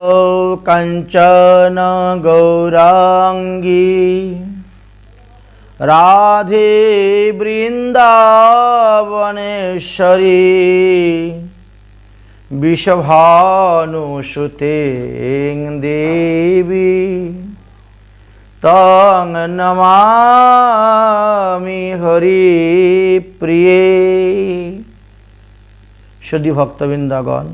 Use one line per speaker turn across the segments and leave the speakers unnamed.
कञ्चन गौराङ्गी राधे वृन्दावनेश्वरी विषभानुसुते देवी तं नमामि हरिप्रिये शुद्धि भक्तबिन्दगण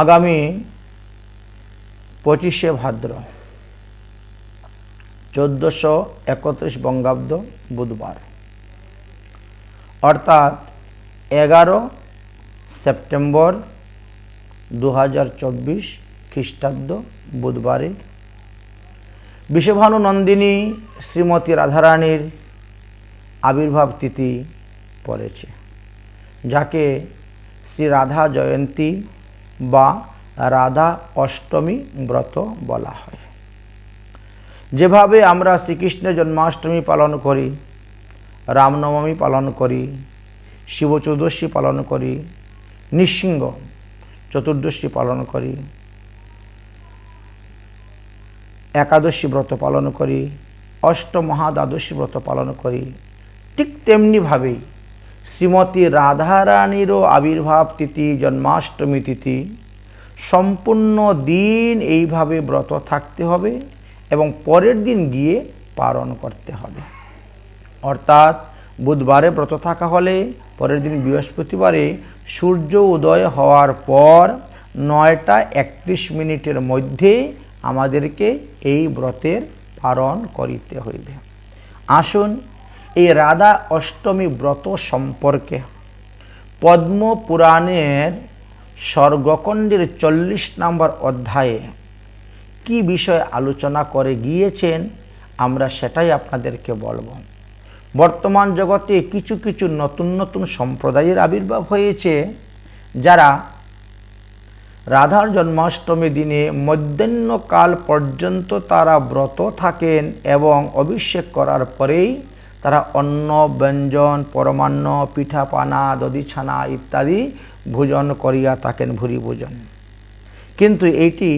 আগামী পঁচিশে ভাদ্র চোদ্দোশো একত্রিশ বঙ্গাব্দ বুধবার। অর্থাৎ এগারো সেপ্টেম্বর দু হাজার চব্বিশ খ্রিস্টাব্দ বুধবারে। বিশ্বভানু নন্দিনী শ্রীমতী রাধারানীর আবির্ভাব তিথি পড়েছে, যাকে শ্রী রাধা জয়ন্তী বা রাধা অষ্টমী ব্রত বলা হয়। যেভাবে আমরা শ্রীকৃষ্ণের জন্মাষ্টমী পালন করি, রামনবমী পালন করি শিব চতুর্দশী পালন করি, নৃসিংহ চতুর্দশী পালন করি, একাদশী ব্রত পালন করি, অষ্টমহাদ্বাদশী ব্রত পালন করি, ঠিক তেমনিভাবেই শ্রীমতী রাধারানীরও আবির্ভাব তিথি, জন্মাষ্টমী তিথি। সম্পূর্ণ দিন এইভাবে ব্রত থাকতে হবে এবং পরের দিন গিয়ে পালন করতে হবে। অর্থাৎ বুধবারে ব্রত থাকা হলে পরের দিন বৃহস্পতিবারে সূর্য উদয় হওয়ার পর নয়টা একত্রিশ মিনিটের মধ্যে আমাদেরকে এই ব্রতের পালন করিতে হইবে। আসুন এই রাধা অষ্টমী ব্রত সম্পর্কে। পদ্ম পুরাণের স্বর্গকণ্ডের চল্লিশ নম্বর অধ্যায়ে কি বিষয় আলোচনা করে গিয়েছেন, আমরা সেটাই আপনাদেরকে বলব। বর্তমান জগতে কিছু কিছু নতুন নতুন সম্প্রদায়ের আবির্ভাব হয়েছে, যারা রাধার জন্মাষ্টমী দিনে মধ্যাহ্নকাল পর্যন্ত তারা ব্রত থাকেন এবং অভিষেক করার পরেই তারা অন্ন, ব্যঞ্জন, পরমান্ন, পিঠাপানা, দধিছানা ইত্যাদি ভোজন করিয়া থাকেন ভুরি ভোজন। কিন্তু এটি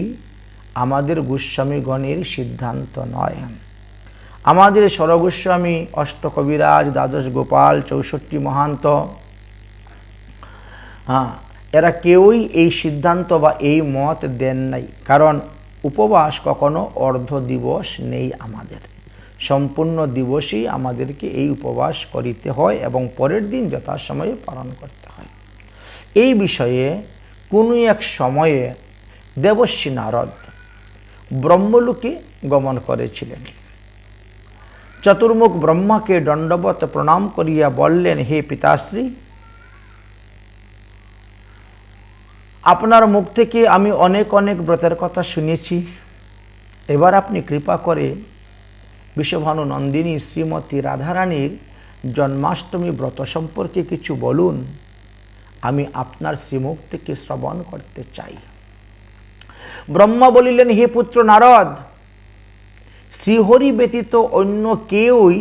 আমাদের গোস্বামীগণের সিদ্ধান্ত নয়। আমাদের সরগোস্বামী অষ্টকবিরাজ দ্বাদশ গোপাল চৌষট্টি মহান্ত হ্যাঁ এরা কেউই এই সিদ্ধান্ত বা এই মত দেন নাই। কারণ উপবাস কখনো অর্ধ দিবস নেই আমাদের। সম্পূর্ণ দিবসই আমাদেরকে এই উপবাস করিতে হয় এবং পরের দিন যথাসময়ে পালন করতে হয়। এই বিষয়ে কোনো এক সময়ে দেবশ্রী নারদ ব্রহ্মলোকে গমন করেছিলেন। চতুর্মুখ ব্রহ্মাকে দণ্ডবত প্রণাম করিয়া বললেন, হে পিতাশ্রী, আপনার মুখ থেকে আমি অনেক অনেক ব্রতের কথা শুনেছি। এবার আপনি কৃপা করে বিশ্বভানু নন্দিনী শ্রীমতী রাধারানীর জন্মাষ্টমী ব্রত সম্পর্কে কিছু বলুন। আমি আপনার শ্রীমুখ থেকে শ্রবণ করতে চাই। ব্রহ্মা বলিলেন, হে পুত্র নারদ, শ্রীহরি ব্যতীত অন্য কেউই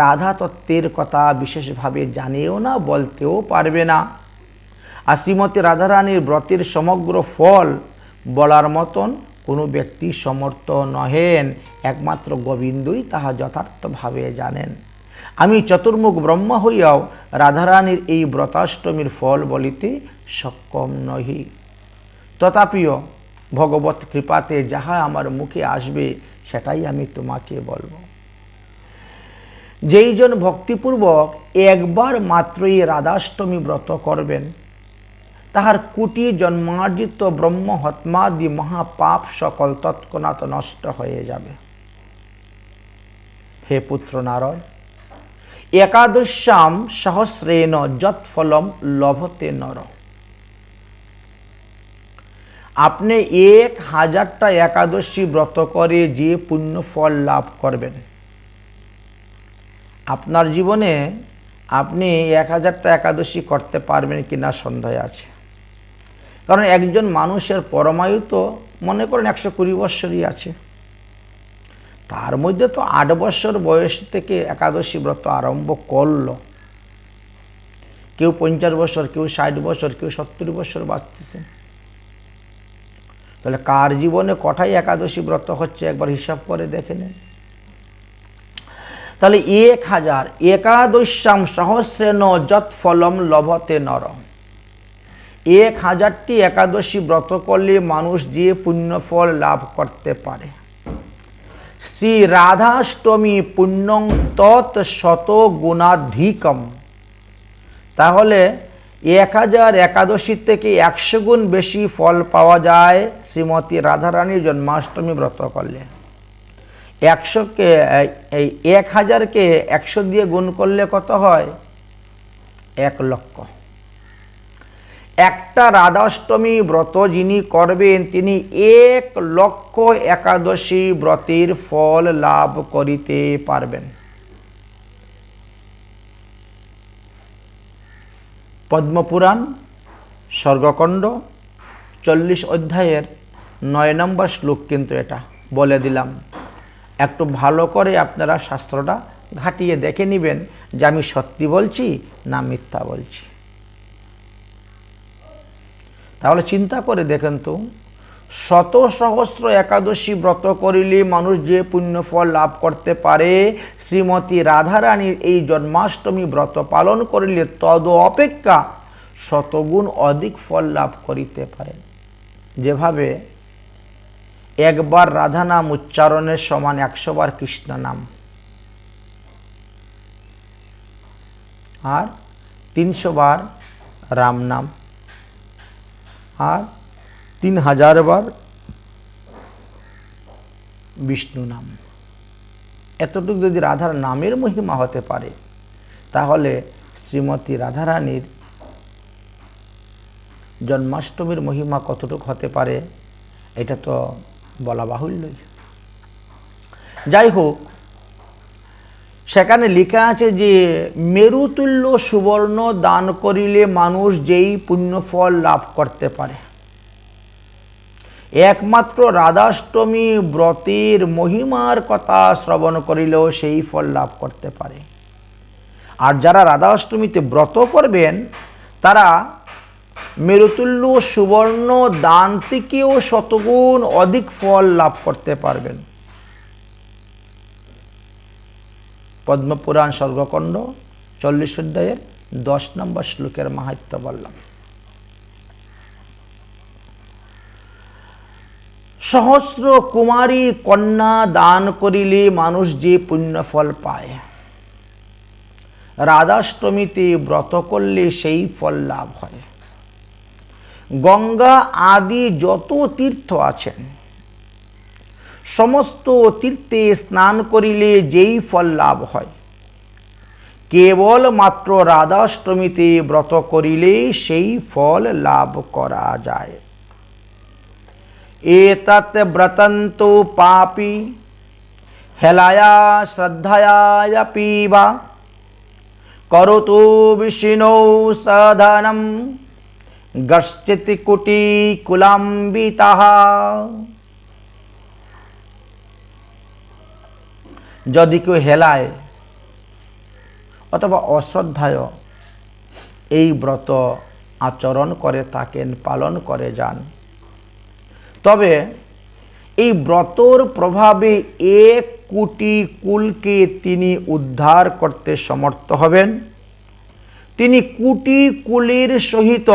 রাধা তত্ত্বের কথা বিশেষভাবে জানেও না, বলতেও পারবে না। আর শ্রীমতী রাধারানীর ব্রতের সমগ্র ফল বলার মতন কোনো ব্যক্তি সমর্থ নহেন, একমাত্র গোবিন্দই তাহা যথার্থভাবে জানেন। আমি চতুর্মুখ ব্রহ্মা হইয়াও রাধারানীর এই ব্রতাষ্টমীর ফল বলিতে সক্ষম নহি। তথাপিও ভগবত কৃপাতে যাহা আমার মুখে আসবে, সেটাই আমি তোমাকে বলব। যেইজন ভক্তিপূর্বক একবার মাত্রই রাধাষ্টমী ব্রত করবেন তাহার কুটি জন্মার্জিত ব্রহ্ম হত্মাদি মহাপাপ সকল তৎক্ষণাৎ নষ্ট হয়ে যাবে। হে পুত্র নারদ একাদশ্যাম সহস্রেণ যৎফলম লভতে নর। আপনি এক হাজারটা একাদশী ব্রত করে যে পুণ্য ফল লাভ করবেন। আপনার জীবনে আপনি এক হাজারটা একাদশী করতে পারবেন কিনা সন্দেহ আছে। কারণ একজন মানুষের পরমায়ু তো মনে করেন একশো কুড়ি বৎসরই আছে। তার মধ্যে তো আট বছর বয়স থেকে একাদশী ব্রত আরম্ভ করল। কেউ পঞ্চাশ বছর কেউ ষাট বছর কেউ সত্তর বছর বাঁচতেছে। তাহলে কার জীবনে কটাই একাদশী ব্রত হচ্ছে একবার হিসাব করে দেখে নেন। তাহলে এক হাজার একাদশ্যাম সহস্রেন যৎ ফলম লভতে নরম। এক হাজারটি একাদশী ব্রত করলে মানুষ যে পুণ্যফল লাভ করতে পারে। শ্রী রাধাষ্টমী পুণ্যং তৎ শত গুণাধিকম। তাহলে এক হাজার একাদশী থেকে একশো গুণ বেশি ফল পাওয়া যায় শ্রীমতী রাধারানীর জন্মাষ্টমী ব্রত করলে। একশোকে, এই এক হাজারকে একশো দিয়ে গুণ করলে কত হয়? এক লক্ষ। একটা রাধাষ্টমী ব্রত যিনি করবেন, তিনি এক লক্ষ একাদশী ব্রতের ফল লাভ করিতে পারবেন। পদ্মপুরাণ, স্বর্গকণ্ড, চল্লিশ অধ্যায়ের নয় নম্বর শ্লোক কিন্তু এটা, বলে দিলাম। একটু ভালো করে আপনারা শাস্ত্রটা ঘাটিয়ে দেখে নেবেন যে আমি সত্যি বলছি না মিথ্যা বলছি। তাহলে চিন্তা করে দেখেন তো শত সহস্র একাদশী ব্রত করিলে মানুষ যে পুণ্যফল লাভ করতে পারে, শ্রীমতী রাধারানীর এই জন্মাষ্টমী ব্রত পালন করিলে তদ অপেক্ষা শতগুণ অধিক ফল লাভ করিতে পারেন যেভাবে একবার রাধা নাম উচ্চারণের সমান একশো বার কৃষ্ণ নাম। আর তিনশো বার রাম নাম। আর তিন হাজার বার বিষ্ণু নাম। এতটুকু যদি রাধার নামের মহিমা হতে পারে, তাহলে শ্রীমতী রাধারানীর জন্মাষ্টমীর মহিমা কতটুকু হতে পারে, এটা তো বলা বাহুল্যই। যাই হোক সেখানে লেখা আছে যে, মেরুতুল্য সুবর্ণ দান করিলে মানুষ যেই পুণ্যফল লাভ করতে পারে। একমাত্র রাধাষ্টমী ব্রতের মহিমার কথা শ্রবণ করিলেও সেই ফল লাভ করতে পারে। আর যারা রাধাষ্টমীতে ব্রত করবেন, তারা মেরুতুল্য সুবর্ণ দান থেকেও শতগুণ অধিক ফল লাভ করতে পারবেন। পদ্মপুরাণ স্বর্গকণ্ড চল্লিশ অধ্যায়ের দশ নম্বর শ্লোকের মাহাত্ম বললাম। সহস্র কুমারী কন্যা দান করিলে মানুষ যে পুণ্যফল পায়। রাধাষ্টমীতে ব্রত করলে সেই ফল লাভ হয়। গঙ্গা আদি যত তীর্থ আছেন সমস্ত তীর্থে স্নান করিলে যেই ফল লাভ হয়। কেবল মাত্র রাধাষ্টমীতে ব্রত করিলে সেই ফল লাভ করা যায়। এতৎ ব্রতন্ত পাপি, হেলায়া শ্রদ্ধায়া পিবা। করতু বিষ্ণু সধনম গশ্চিত কুটি কুলাম্বিতা। যদি কেউ হেলায়, অথবা অশ্রদ্ধায়, এই ব্রত আচরণ করে থাকেন, পালন করে যান। তবে এই ব্রতর প্রভাবে এক কোটি কুলকে তিনি উদ্ধার করতে সমর্থ হবেন। তিনি কুটি কুলের সহিত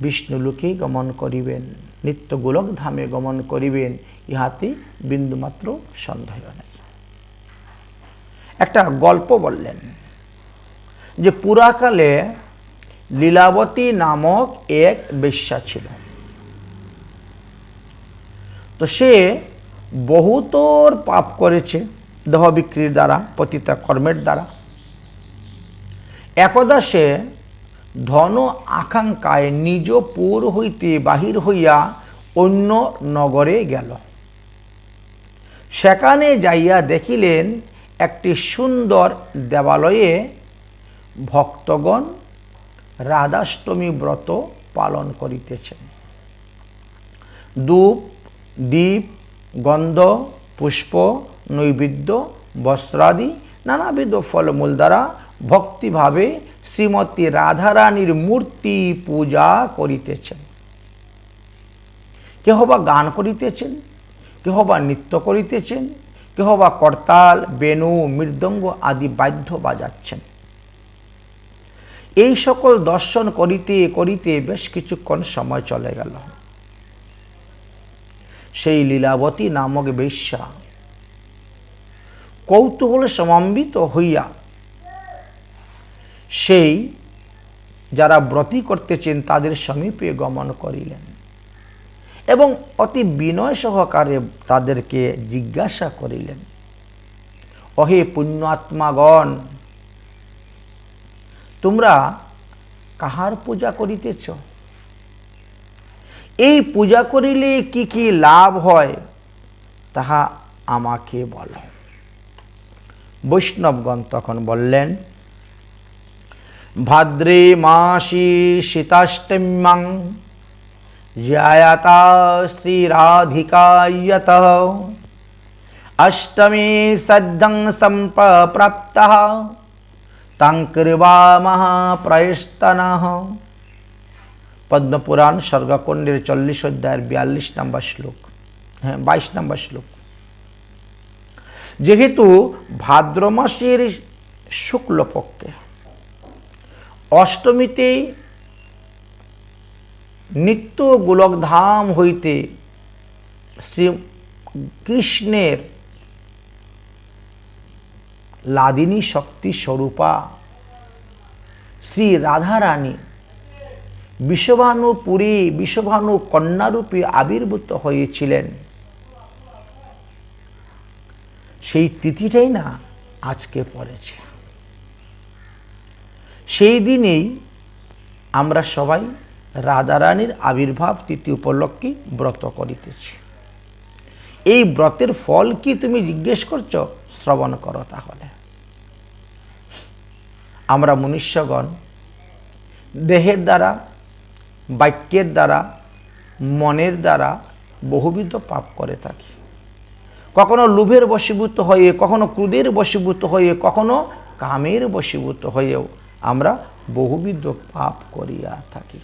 বিষ্ণুলোকে গমন করিবেন নিত্য গোলক ধামে গমন করিবেন ইহাতে বিন্দুমাত্র সন্দেহ নেই। একটা গল্প বললেন যে পুরাকালে লীলাবতী নামক এক বেশ্যা ছিল। তো সে বহুতর পাপ করেছে দেহ বিক্রির দ্বারা, পতিতা কর্মের দ্বারা। একদা সে ধন আকাঙ্ক্ষায় নিজ পুর হইতে বাহির হইয়া অন্য নগরে গেল। সেখানে যাইয়া দেখিলেন একটি সুন্দর দেবালয়ে ভক্তগণ রাধাষ্টমী ব্রত পালন করিতেছেন। ধূপ দ্বীপ গন্ধ, পুষ্প, নৈবেদ্য, বস্ত্রাদি, নানাবিধ ফলমূল দ্বারা ভক্তিভাবে শ্রীমতী রাধারানীর মূর্তি পূজা করিতেছেন। কেহ বা গান করিতেছেন? কেহ বা নৃত্য করিতেছেন, কেহ বা করতাল বেণু মৃদঙ্গ আদি বাদ্য বাজাচ্ছেন। এই সকল দর্শন করিতে করিতে বেশ কিছুক্ষণ সময় চলে গেল। সেই লীলাবতী নামক বেশ্যা কৌতূহলে সমম্বিত হইয়া সেই যারা ব্রতী করতেছেন তাদের সমীপে গমন করিলেন। এবং অতি বিনয় সহকারে তাদেরকে জিজ্ঞাসা করিলেন, অহে পুণ্যাত্মাগণ, তোমরা কাহার পূজা করিতেছ? এই পূজা করিলে কি কি লাভ হয়, তাহা আমাকে বল। বৈষ্ণবগণ তখন বললেন, ভাদ্রে মাসি শীতাষ্টম্যাং জায়াতা শ্রীরাধিকায়ত অষ্টমী সদ্ধং সম্প্রাপ্ত তাঙ্কৃবামহ প্রয়স্তন পদ্মপুরাণ স্বর্গকুণ্ডের চল্লিশ অধ্যায়ের বিয়াল্লিশ নম্বর শ্লোক হ্যাঁ বাইশ নম্বর শ্লোক যেহেতু ভাদ্র মাসের শুক্লপক্ষে অষ্টমীতে নিত্য গোলকধাম হইতে শ্রী কৃষ্ণের লাদিনী শক্তি স্বরূপা শ্রী রাধারানী বিশ্বভানুপুরী বিশ্বভানু কন্যারূপে আবির্ভূত হয়েছিলেন। সেই তিথিটাই না আজকে পড়েছে। সেই দিনেই আমরা সবাই রাধারানীর আবির্ভাব তিথি উপলক্ষে ব্রত করিতেছি। এই ব্রতের ফল কি তুমি জিজ্ঞেস করছ? শ্রবণ করো তাহলে। আমরা মনুষ্যগণ, দেহের দ্বারা, বাক্যের দ্বারা, মনের দ্বারা বহুবিধ পাপ করে থাকি। কখনো লোভের বশীভূত হয়ে, কখনো ক্রোধের বশীভূত হয়ে, কখনো কামের বশীভূত হয়েও আমরা বহুবিধ পাপ করিয়া থাকি।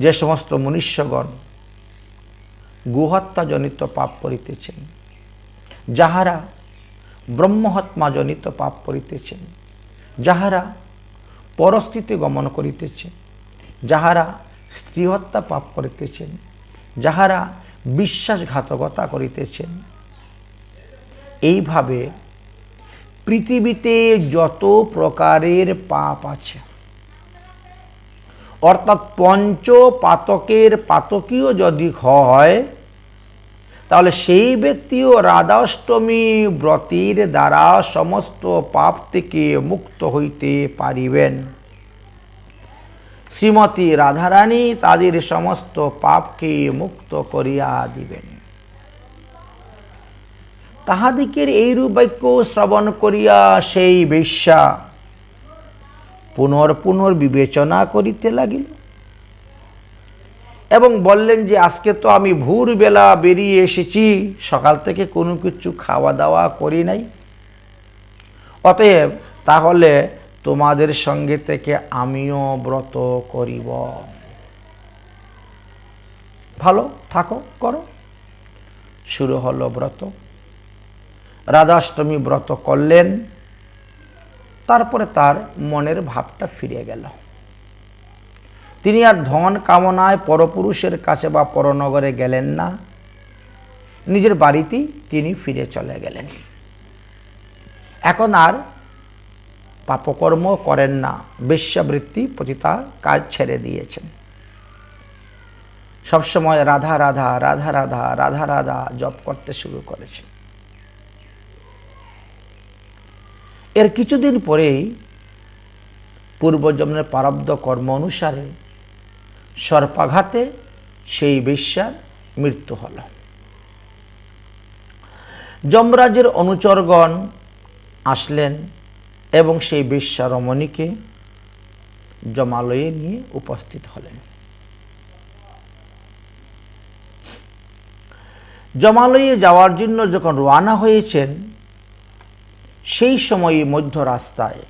যে সমস্ত মনুষ্যগণ গুহত্যাজনিত পাপ করিতেছেন, যাহারা ব্রহ্মহত্মাজনিত পাপ করিতেছেন, যাহারা পরস্থিতি গমন করিতেছেন, যাহারা স্ত্রীহত্যা পাপ করিতেছেন, যাহারা বিশ্বাসঘাতকতা করিতেছেন, এইভাবে পৃথিবীতে যত প্রকারের পাপ আছে অর্থাৎ পঞ্চ পাতকের পাতকীয় যদি হয়, তাহলে সেই ব্যক্তিও রাধাষ্টমী ব্রতির দ্বারা সমস্ত পাপ থেকে মুক্ত হইতে পারিবেন। শ্রীমতী রাধারানী তাদের সমস্ত পাপকে মুক্ত করিয়া দিবেন। তাহাদিকের এইরূপ বাক্য শ্রবণ করিয়া সেই বেশ্যা পুনর পুনর বিবেচনা করিতে লাগিল। এবং বললেন যে, আজকে তো আমি ভোরবেলা বেরিয়ে এসেছি, সকাল থেকে কোনো কিছু খাওয়া দাওয়া করি নাই। অতএব তাহলে তোমাদের সঙ্গে থেকে আমিও ব্রত করিব। ভালো, থাকো, করো। শুরু হলো ব্রত। রাধাষ্টমী ব্রত করলেন। তারপরে তার মনের ভাবটা ফিরে গেল। তিনি আর ধন কামনায় পরপুরুষের কাছে বা পরনগরে গেলেন না। নিজের বাড়িতেই তিনি ফিরে চলে গেলেন। এখন আর পাপকর্ম করেন না। বেশ্যাবৃত্তি পতিতা কাজ ছেড়ে দিয়েছেন। সবসময় রাধা রাধা রাধা রাধা রাধা রাধা জপ করতে শুরু করেছেন। এর কিছুদিন পরেই পূর্বজন্মের প্রারব্ধ কর্ম অনুসারে সর্পাঘাতে সেই বেশ্যার মৃত্যু হল। যমরাজের অনুচরগণ আসলেন এবং সেই বেশ্যা রমণীকে জমালয়ে নিয়ে উপস্থিত হলেন। জমালয়ে যাওয়ার জন্য যখন রওনা হয়েছেন সেই সময়ে মধ্য রাস্তায়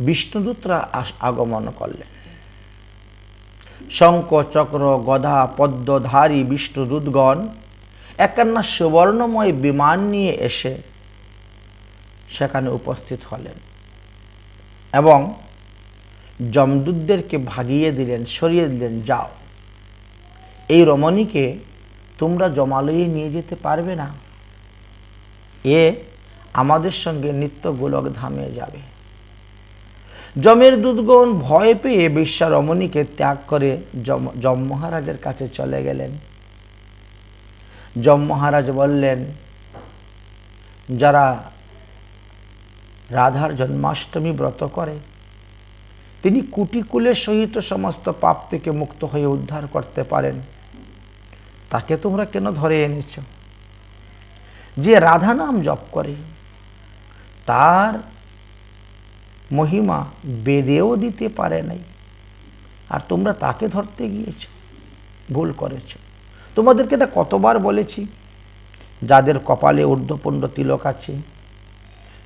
বিষ্ণুদূতরা আগমন করলেন। শঙ্খ, চক্র, গধা, পদ্মধারী বিষ্ণুদূতগণ একান্না সুবর্ণময় বিমান নিয়ে এসে সেখানে উপস্থিত হলেন এবং যমদূতদেরকে ভাগিয়ে দিলেন, সরিয়ে দিলেন, যাও। এই রমণীকে তোমরা জমালয়ে নিয়ে যেতে পারবে না। এ আমাদের সঙ্গে নিত্য গোলক ধামে যাবে। যমের দুধগণ ভয় পেয়ে রমণীকে ত্যাগ করে যম যম মহারাজের কাছে চলে গেলেন। যম মহারাজ বললেন, যারা রাধার জন্মাষ্টমী ব্রত করে, তিনি কুটিকুলের সহিত সমস্ত পাপ থেকে মুক্ত হয়ে উদ্ধার করতে পারেন। তাকে তোমরা কেন ধরে এনেছ? যে রাধা নাম জপ করে, তার মহিমা বেদেও দিতে পারে নাই। আর তোমরা তাকে ধরতে গিয়েছ, ভুল করেছ। তোমাদেরকে এটা কতবার বলেছি, যাদের কপালে ঊর্ধ্বপুণ্ড তিলক আছে,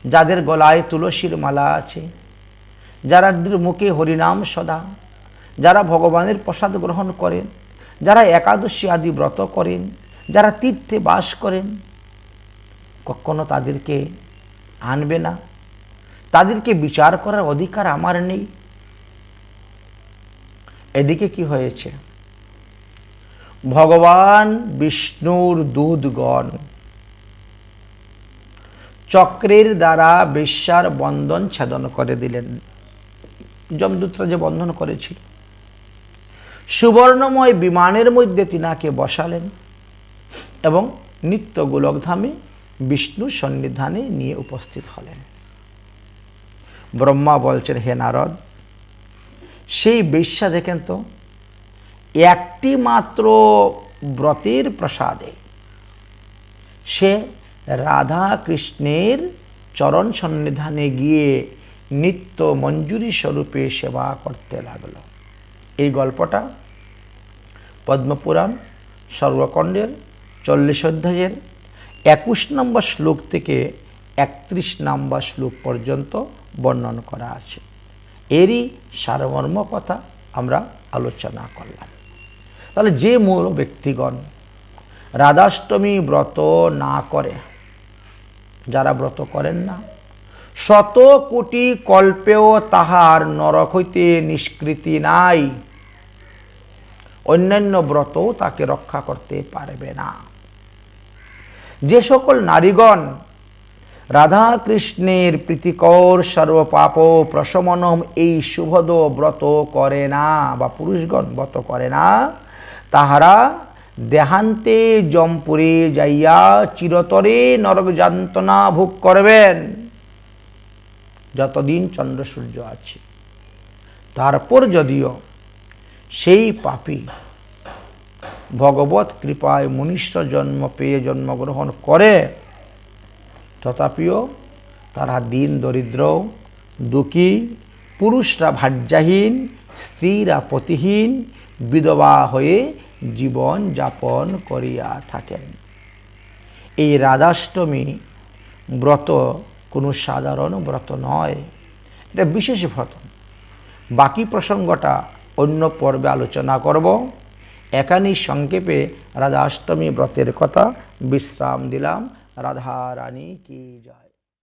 যাদের গলায় তুলসীর মালা আছে, যারা মুখে হরিনাম সদা, যারা ভগবানের প্রসাদ গ্রহণ করেন, যারা একাদশী আদি ব্রত করেন, যারা তীর্থে বাস করেন কখনো তাদেরকে আনবে না। তাদেরকে বিচার করার অধিকার আমার নেই। এদিকে কি হয়েছে? ভগবান বিষ্ণুর দুধগণ চক্রের দ্বারা বিশ্বার বন্ধন ছেদন করে দিলেন। যমদূতরা যে বন্ধন করেছিল। সুবর্ণময় বিমানের মধ্যে তিনাকে বসালেন এবং নিত্য গোলকধামে বিষ্ণু সন্নিধানে নিয়ে উপস্থিত হলেন। ব্রহ্মা বলছেন, হে নারদ, সেই বেশ্যা দেখেন তো, একটি মাত্র ব্রতের প্রসাদে সে রাধা কৃষ্ণের চরণ সন্নিধানে গিয়ে নিত্য মঞ্জুরি স্বরূপে সেবা করতে লাগল। এই গল্পটা পদ্মপুরাণ, সর্বকণ্ডের চল্লিশ অধ্যায়ের একুশ নম্বর শ্লোক থেকে একত্রিশ নম্বর শ্লোক পর্যন্ত বর্ণন করা আছে। এরই সারমর্ম কথা আমরা আলোচনা করলাম। তাহলে যে মূল ব্যক্তিগণ রাধাষ্টমী ব্রত না করে, যারা ব্রত করেন না, শত কোটি কল্পেও তাহার নরক হইতে নিষ্কৃতি নাই। অন্যান্য ব্রতও তাকে রক্ষা করতে পারবে না। যে সকল নারীগণ রাধা কৃষ্ণের প্রীতিকর সর্বপাপ প্রশমনম এই শুভদ ব্রত করে না বা পুরুষগণ ব্রত করে না, তাহারা দেহান্তে জমপুরে যাইয়া চিরতরে নরক যান্তনা ভোগ করবেন। যতদিন চন্দ্র সূর্য আছে। তারপর যদিও সেই পাপী ভগবত কৃপায় মনুষ্য জন্ম, পেয়ে জন্মগ্রহণ করে, তথাপিও তারা দিন দরিদ্র, দুঃখী, পুরুষরা ভাজ্যাহীন, স্ত্রীরা পতিহীন, বিধবা হয়ে জীবন যাপন করিয়া থাকেন। এই রাধাষ্টমী ব্রত কোনো সাধারণ ব্রত নয়, এটা বিশেষ ব্রত। বাকি প্রসঙ্গটা অন্য পর্বে আলোচনা করব। এখানেই সংক্ষেপে রাধাষ্টমী ব্রতের কথা বিশ্রাম দিলাম। রাধা রানী কি জয়।